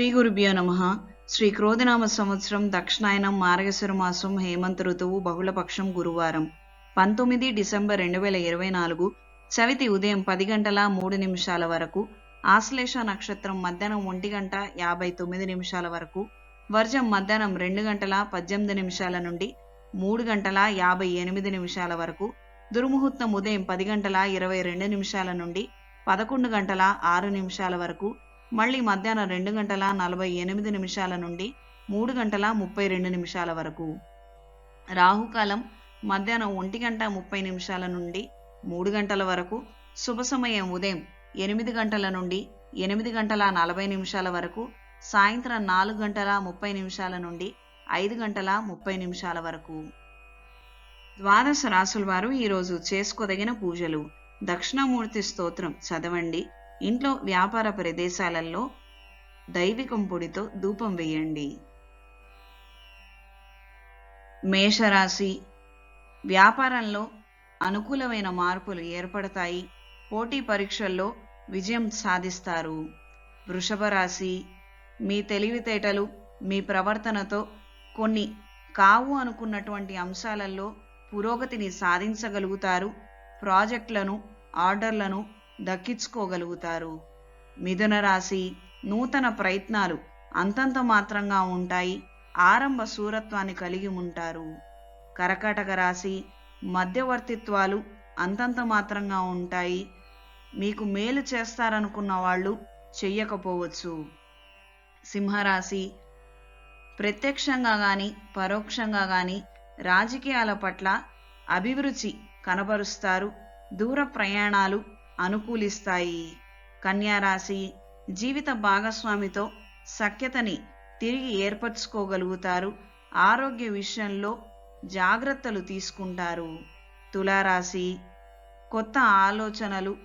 శ్రీ గురుభ్యో నమ. శ్రీ క్రోధనామ సంవత్సరం దక్షిణాయనం మార్గశిర మాసం హేమంత ఋతువు బహుళపక్షం గురువారం. పంతొమ్మిది డిసెంబర్ రెండు వేల ఇరవై నాలుగు చవితి ఉదయం పది గంటల మూడు నిమిషాల వరకు ఆశ్లేష నక్షత్రం మధ్యాహ్నం ఒంటి గంట యాభై తొమ్మిది నిమిషాల వరకు వర్జం మధ్యాహ్నం రెండు గంటల పద్దెనిమిది నిమిషాల నుండి మూడు గంటల యాభై ఎనిమిది నిమిషాల వరకు దుర్ముహూర్తం ఉదయం పది గంటల ఇరవై రెండు నిమిషాల నుండి పదకొండు గంటల ఆరు నిమిషాల వరకు మళ్ళీ మధ్యాహ్నం రెండు గంటల నలభై ఎనిమిది నిమిషాల నుండి మూడు గంటల ముప్పై రెండు నిమిషాల వరకు. రాహుకాలం మధ్యాహ్నం ఒంటి గంట ముప్పై నిమిషాల నుండి మూడు గంటల వరకు. శుభ సమయం ఉదయం ఎనిమిది గంటల నుండి ఎనిమిది గంటల నలభై నిమిషాల వరకు. సాయంత్రం నాలుగు గంటల ముప్పై నిమిషాల నుండి ఐదు గంటల ముప్పై నిమిషాల వరకు. ద్వాదశ రాసుల వారు ఈరోజు చేసుకోదగిన పూజలు. దక్షిణామూర్తి స్తోత్రం చదవండి. ఇంట్లో వ్యాపార ప్రదేశాలలో దైవికం పొడితో ధూపం వేయండి. మేషరాశి వ్యాపారంలో అనుకూలమైన మార్పులు ఏర్పడతాయి. పోటీ పరీక్షల్లో విజయం సాధిస్తారు. వృషభ రాశి మీ తెలివితేటలు మీ ప్రవర్తనతో కొన్ని కావు అనుకున్నటువంటి అంశాలలో పురోగతిని సాధించగలుగుతారు. ప్రాజెక్టులను ఆర్డర్లను దక్కించుకోగలుగుతారు. మిథున రాశి నూతన ప్రయత్నాలు అంతంత మాత్రంగా ఉంటాయి. ఆరంభ శూరత్వాన్ని కలిగి ఉంటారు. కరకటక రాశి మధ్యవర్తిత్వాలు అంతంత మాత్రంగా ఉంటాయి. మీకు మేలు చేస్తారనుకున్న వాళ్ళు చెయ్యకపోవచ్చు. సింహరాశి ప్రత్యక్షంగా కానీ పరోక్షంగా కానీ రాజకీయాల పట్ల అభిరుచి కనబరుస్తారు. దూర ప్రయాణాలు అనుకూలిస్తాయి. కన్యారాశి జీవిత భాగస్వామితో సఖ్యతని తిరిగి ఏర్పరచుకోగలుగుతారు. ఆరోగ్య విషయంలో జాగ్రత్తలు తీసుకుంటారు. తులారాశి కొత్త ఆలోచనలు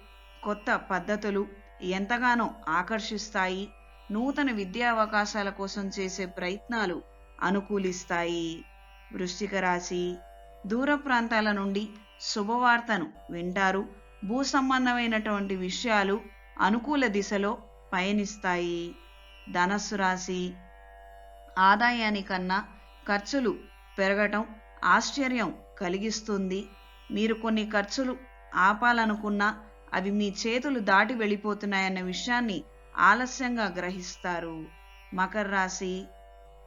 కొత్త పద్ధతులు ఎంతగానో ఆకర్షిస్తాయి. నూతన విద్యా అవకాశాల కోసం చేసే ప్రయత్నాలు అనుకూలిస్తాయి. వృశ్చిక రాశి దూర ప్రాంతాల నుండి శుభవార్తను వింటారు. భూ సంబంధమైనటువంటి విషయాలు అనుకూల దిశలో పయనిస్తాయి. ధనస్సు రాశి ఆదాయానికన్నా ఖర్చులు పెరగటం ఆశ్చర్యం కలిగిస్తుంది. మీరు కొన్ని ఖర్చులు ఆపాలనుకున్నా అవి మీ చేతులు దాటి వెళ్ళిపోతున్నాయన్న విషయాన్ని ఆలస్యంగా గ్రహిస్తారు. మకర రాశి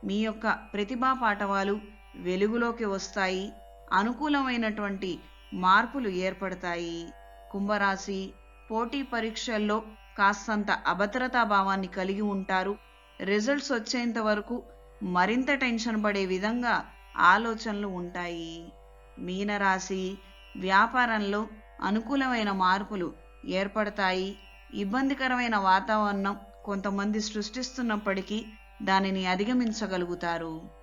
మీ యొక్క ప్రతిభా పాఠవాలు వెలుగులోకి వస్తాయి. అనుకూలమైనటువంటి మార్పులు ఏర్పడతాయి. కుంభరాశి పోటీ పరీక్షల్లో కాస్తంత అభద్రతా భావాన్ని కలిగి ఉంటారు. రిజల్ట్స్ వచ్చేంత వరకు మరింత టెన్షన్ పడే విధంగా ఆలోచనలు ఉంటాయి. మీనరాశి వ్యాపారంలో అనుకూలమైన మార్పులు ఏర్పడతాయి. ఇబ్బందికరమైన వాతావరణం కొంతమంది సృష్టిస్తున్నప్పటికీ దానిని అధిగమించగలుగుతారు.